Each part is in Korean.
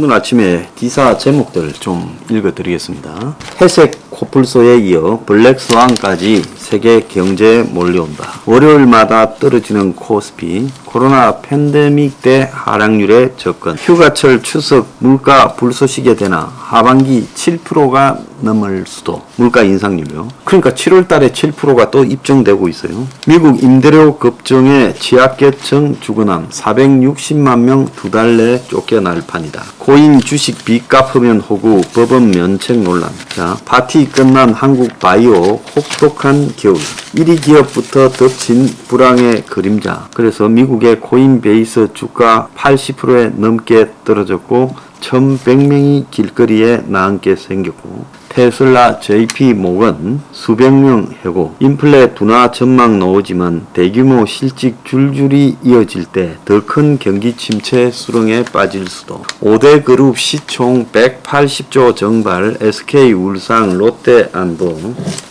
오늘 아침에 기사 제목들 좀 읽어드리겠습니다. 회색 코뿔소에 이어 블랙 스완까지 세계 경제에 몰려온다. 월요일마다 떨어지는 코스피, 코로나 팬데믹 때 하락률에 접근, 휴가철 추석 물가 불쏘시개 되나 하반기 7%가 넘을 수도 물가 인상률요. 그러니까 7월 달에 7%가 또 입증되고 있어요. 미국 임대료 급증에 취약계층 주거남 460만 명 두 달 내에 쫓겨날 판이다. 고인 주식 빚 갚으면 호구 법원 면책 논란. 자, 파티 끝난 한국 바이오 혹독한 겨울. 1위 기업부터 덮친 불황의 그림자. 그래서 미국 의 코인베이스 주가 80%에 넘게 떨어졌고 1100명이 길거리에 나앉게 생겼고 테슬라, JP 모건 수백 명 해고 인플레 둔화 전망 나오지만 대규모 실직 줄줄이 이어질 때 더 큰 경기 침체 수렁에 빠질 수도. 5대 그룹 시총 180조 정발 SK 울산 롯데 안보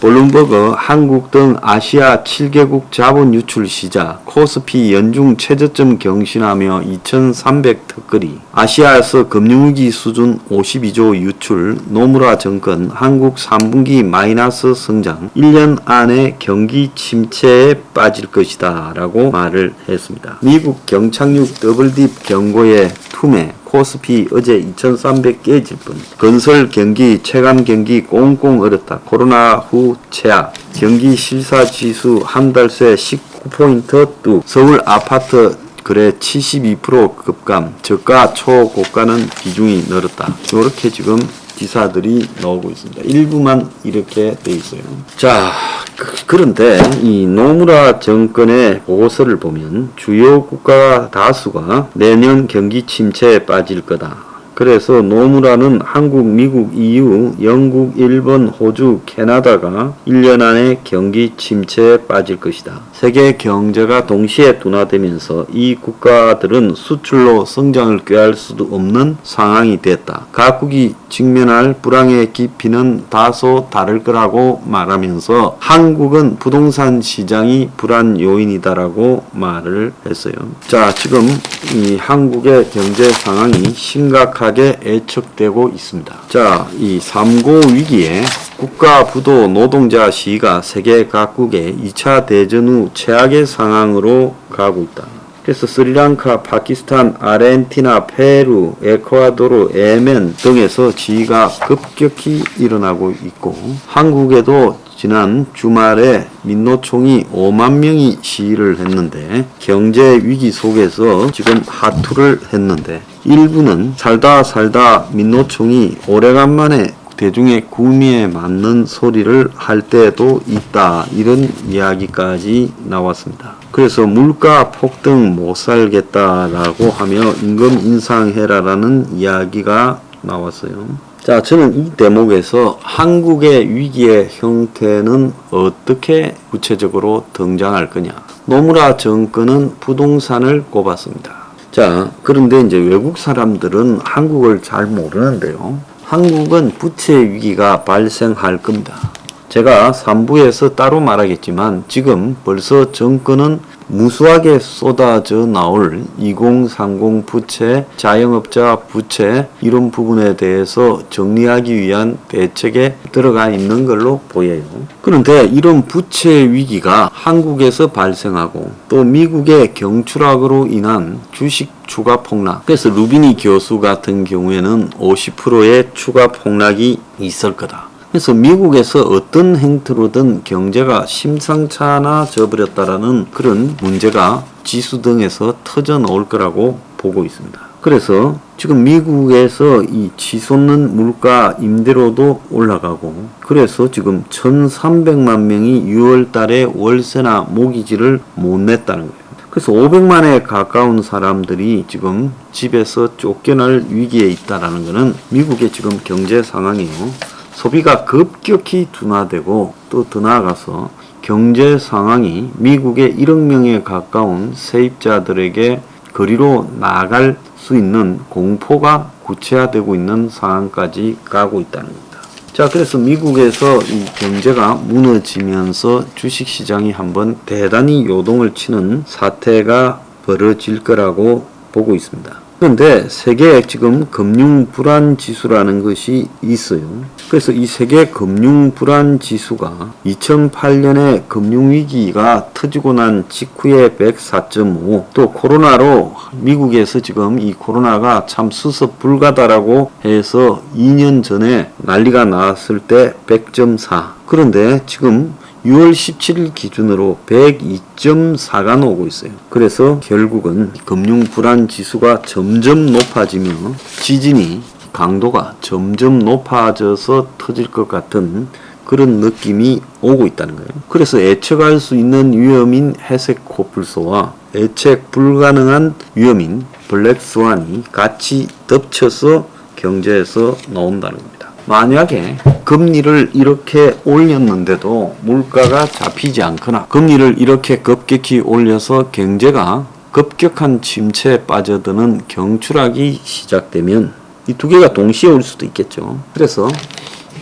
볼룸버그 한국 등 아시아 7개국 자본 유출 시작 코스피 연중 최저점 경신하며 2300 턱걸이 아시아에서 금융위기 수준 52조 유출 노무라 정권 한국 3분기 마이너스 성장 1년 안에 경기 침체에 빠질 것이다 라고 말을 했습니다. 미국 경착륙 더블딥 경고의 투매 코스피 어제 2300 깨질 뿐 건설 경기 체감 경기 꽁꽁 얼었다. 코로나 후 최악 경기 실사 지수 한 달 새 19포인트 뚝 서울 아파트 그래 72% 급감 저가 초고가는 비중이 늘었다. 이렇게 지금 기사들이 나오고 있습니다. 일부만 이렇게 돼 있어요. 자, 그- 그런데 이 노무라 정권의 보고서를 보면 주요 국가 다수가 내년 경기 침체에 빠질 거다. 그래서 노무라는 한국, 미국, EU, 영국, 일본, 호주, 캐나다가 1년 안에 경기 침체에 빠질 것이다. 세계 경제가 동시에 둔화되면서 이 국가들은 수출로 성장을 꾀할 수도 없는 상황이 됐다. 각국이 직면할 불황의 깊이는 다소 다를 거라고 말하면서 한국은 부동산 시장이 불안 요인이다라고 말을 했어요. 자, 지금 이 한국의 경제 상황이 심각 하게 애척되고 있습니다. 자, 이 삼고 위기에 국가 부도 노동자 시위가 세계 각국의 2차 대전 후 최악의 상황으로 가고 있다. 그래서 스리랑카, 파키스탄, 아르헨티나, 페루, 에콰도르, 예멘 등에서 지위가 급격히 일어나고 있고 한국에도 지난 주말에 민노총이 5만 명이 시위를 했는데 경제 위기 속에서 지금 하투를 했는데 일부는 살다 살다 민노총이 오래간만에 대중의 구미에 맞는 소리를 할 때도 있다. 이런 이야기까지 나왔습니다. 그래서 물가 폭등 못 살겠다라고 하며 임금 인상해라라는 이야기가 나왔어요. 자, 저는 이 대목에서 한국의 위기의 형태는 어떻게 구체적으로 등장할 거냐. 노무라 정권은 부동산을 꼽았습니다. 자, 그런데 이제 외국 사람들은 한국을 잘 모르는데요. 한국은 부채 위기가 발생할 겁니다. 제가 3부에서 따로 말하겠지만 지금 벌써 정권은 무수하게 쏟아져 나올 2030 부채, 자영업자 부채 이런 부분에 대해서 정리하기 위한 대책에 들어가 있는 걸로 보여요. 그런데 이런 부채 위기가 한국에서 발생하고 또 미국의 경추락으로 인한 주식 추가 폭락. 그래서 루비니 교수 같은 경우에는 50%의 추가 폭락이 있을 거다. 그래서 미국에서 어떤 행태로든 경제가 심상찮아 져 버렸다라는 그런 문제가 지수 등에서 터져 나올 거라고 보고 있습니다. 그래서 지금 미국에서 이 치솟는 물가 임대료도 올라가고 그래서 지금 1,300만 명이 6월 달에 월세나 모기지를 못 냈다는 거예요. 그래서 500만에 가까운 사람들이 지금 집에서 쫓겨날 위기에 있다라는 것은 미국의 지금 경제 상황이에요. 소비가 급격히 둔화되고 또 더 나아가서 경제 상황이 미국의 1억 명에 가까운 세입자들에게 거리로 나갈 수 있는 공포가 구체화되고 있는 상황까지 가고 있다는 겁니다. 자, 그래서 미국에서 이 경제가 무너지면서 주식 시장이 한번 대단히 요동을 치는 사태가 벌어질 거라고 보고 있습니다. 그런데 세계에 지금 금융 불안 지수라는 것이 있어요. 그래서 이 세계 금융 불안 지수가 2008년에 금융 위기가 터지고 난 직후에 104.5, 또 코로나로 미국에서 지금 이 코로나가 참 수습 불가다라고 해서 2년 전에 난리가 났을 때 100.4. 그런데 지금 6월 17일 기준으로 102.4가 나오고 있어요. 그래서 결국은 금융 불안 지수가 점점 높아지며 지진이 강도가 점점 높아져서 터질 것 같은 그런 느낌이 오고 있다는 거예요. 그래서 예측할 수 있는 위험인 회색 코뿔소와 예측 불가능한 위험인 블랙스완이 같이 덮쳐서 경제에서 나온다는 겁니다. 만약에 금리를 이렇게 올렸는데도 물가가 잡히지 않거나 금리를 이렇게 급격히 올려서 경제가 급격한 침체에 빠져드는 경추락이 시작되면 이 두 개가 동시에 올 수도 있겠죠. 그래서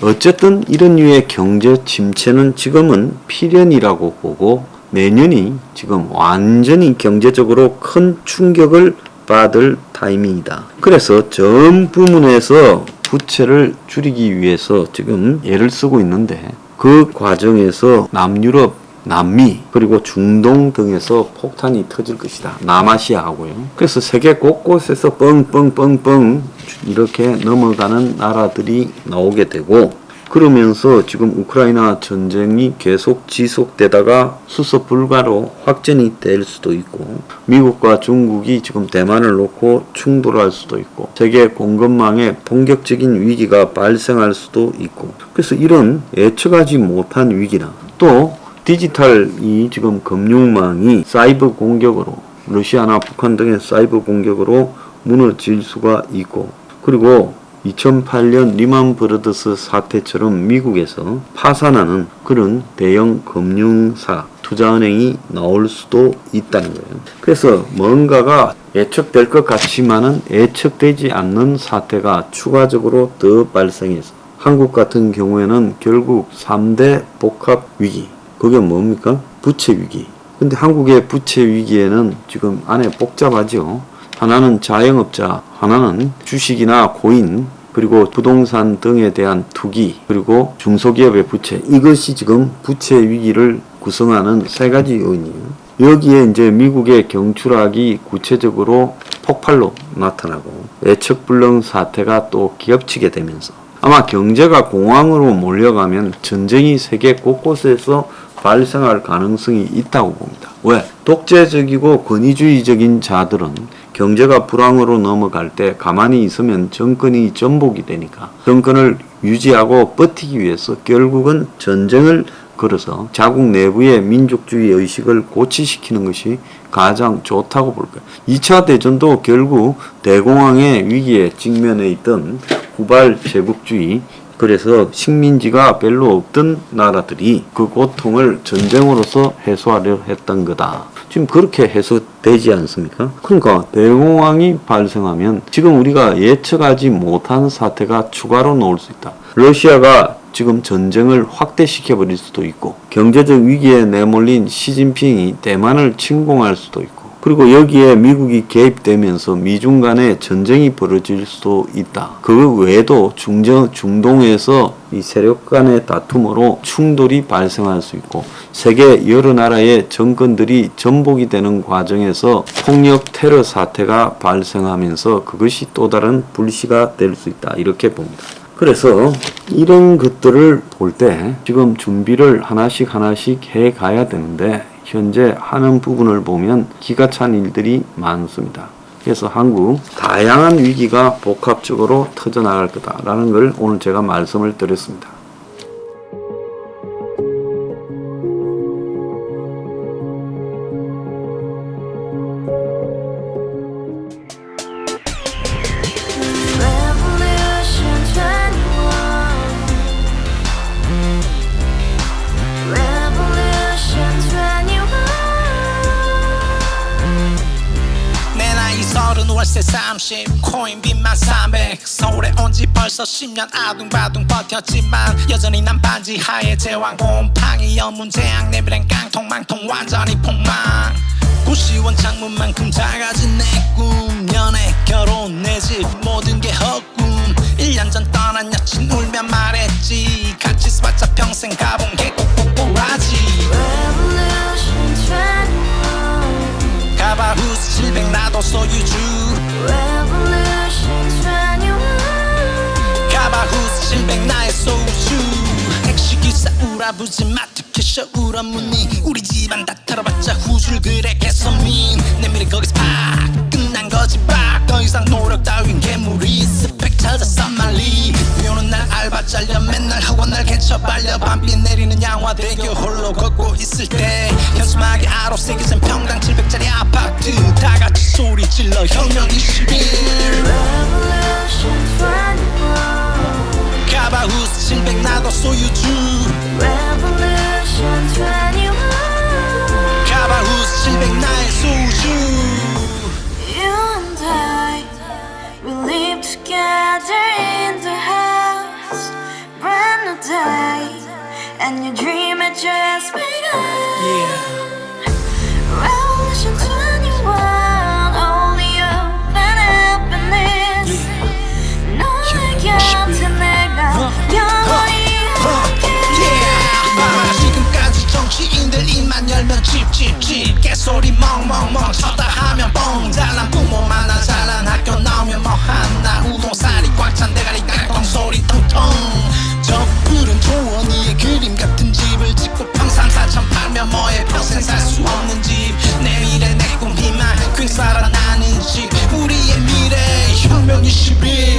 어쨌든 이런 류의 경제 침체는 지금은 필연이라고 보고 내년이 지금 완전히 경제적으로 큰 충격을 받을 타이밍이다. 그래서 전 부문에서 부채를 줄이기 위해서 지금 애를 쓰고 있는데 그 과정에서 남유럽 남미 그리고 중동 등에서 폭탄이 터질 것이다. 남아시아하고요. 그래서 세계 곳곳에서 뻥뻥뻥뻥 이렇게 넘어가는 나라들이 나오게 되고 그러면서 지금 우크라이나 전쟁이 계속 지속되다가 수습 불가로 확전이 될 수도 있고 미국과 중국이 지금 대만을 놓고 충돌할 수도 있고 세계 공급망에 본격적인 위기가 발생할 수도 있고. 그래서 이런 예측하지 못한 위기나 또 디지털이 지금 금융망이 사이버 공격으로 러시아나 북한 등의 사이버 공격으로 무너질 수가 있고 그리고 2008년 리만 브러더스 사태처럼 미국에서 파산하는 그런 대형 금융사 투자은행이 나올 수도 있다는 거예요. 그래서 뭔가가 예측될 것 같지만은 예측되지 않는 사태가 추가적으로 더 발생해서 한국 같은 경우에는 결국 3대 복합 위기 그게 뭡니까? 부채 위기. 근데 한국의 부채 위기에는 지금 안에 복잡하죠. 하나는 자영업자, 하나는 주식이나 고인, 그리고 부동산 등에 대한 투기, 그리고 중소기업의 부채. 이것이 지금 부채 위기를 구성하는 세 가지 요인이에요. 여기에 이제 미국의 경추락이 구체적으로 폭발로 나타나고 예측 불능 사태가 또 겹치게 되면서 아마 경제가 공황으로 몰려가면 전쟁이 세계 곳곳에서 발생할 가능성이 있다고 봅니다. 왜? 독재적이고 권위주의적인 자들은 경제가 불황으로 넘어갈 때 가만히 있으면 정권이 전복이 되니까 정권을 유지하고 버티기 위해서 결국은 전쟁을 걸어서 자국 내부의 민족주의 의식을 고취시키는 것이 가장 좋다고 볼 거예요. 2차 대전도 결국 대공황의 위기에 직면해 있던 후발 제국주의 그래서 식민지가 별로 없던 나라들이 그 고통을 전쟁으로서 해소하려 했던 거다. 지금 그렇게 해소되지 않습니까? 그러니까 대공황이 발생하면 지금 우리가 예측하지 못한 사태가 추가로 나올 수 있다. 러시아가 지금 전쟁을 확대시켜 버릴 수도 있고 경제적 위기에 내몰린 시진핑이 대만을 침공할 수도 있고 그리고 여기에 미국이 개입되면서 미중 간에 전쟁이 벌어질 수도 있다. 그 외에도 중정, 중동에서 이 세력 간의 다툼으로 충돌이 발생할 수 있고 세계 여러 나라의 정권들이 전복이 되는 과정에서 폭력 테러 사태가 발생하면서 그것이 또 다른 불씨가 될 수 있다. 이렇게 봅니다. 그래서 이런 것들을 볼 때 지금 준비를 하나씩 하나씩 해 가야 되는데 현재 하는 부분을 보면 기가 찬 일들이 많습니다. 그래서 한국 다양한 위기가 복합적으로 터져 나갈 거다라는 걸 오늘 제가 말씀을 드렸습니다. 월세 30 코인 빚만 300 서울에 온 지 벌써 10년. 아둥바둥 버텼지만 여전히 난 반지 하에 제왕. 곰팡이 연문제약 내비랑 깡통 망통 완전히 폭망. 구시원 창문만큼 작아진 내꿈. 연애 결혼 내 집 모든 게 헛꿈. 1년 전 떠난 여친 울며 말했지. 같이 써봤자 평생 가본 게꼭 21 가발 후스 700 나도 소유주 Revolution 21 가발 후스 700 나의 소주 택시기사 우라부지 마트 캐셔 울어무니 우리 집안 다 털어봤자 후줄 그래 개선민. 내 미래 거기서 팍 끝난 거지 팍더 이상 노력 따윈 괴물이 스펙 찾아 잘려 맨날 학원 날 개쳐 발려 밤비 내리는 양화대교 홀로 걷고 있을 때 현수막에 아로 새겨진 평당 700짜리 아파트 다 같이 소리 질러 혁명 21 Revolution 21 가발 후스 700 나도 소유주. Revolution 21 열면 찝찝찝 개소리 멍멍멍. 쳐다 하면 뻥. 잘난 부모 만나 잘난 학교 나오면 뭐 하나. 우동살이 꽉 찬 대가리 깡통 소리 통통 저 푸른 초원이의 그림 같은 집을 짓고 평상 사천 팔면 뭐해 평생 살 수 없는 집 내 미래 내 꿈 희망. 퀸 살아나는 집. 우리의 미래 혁명 21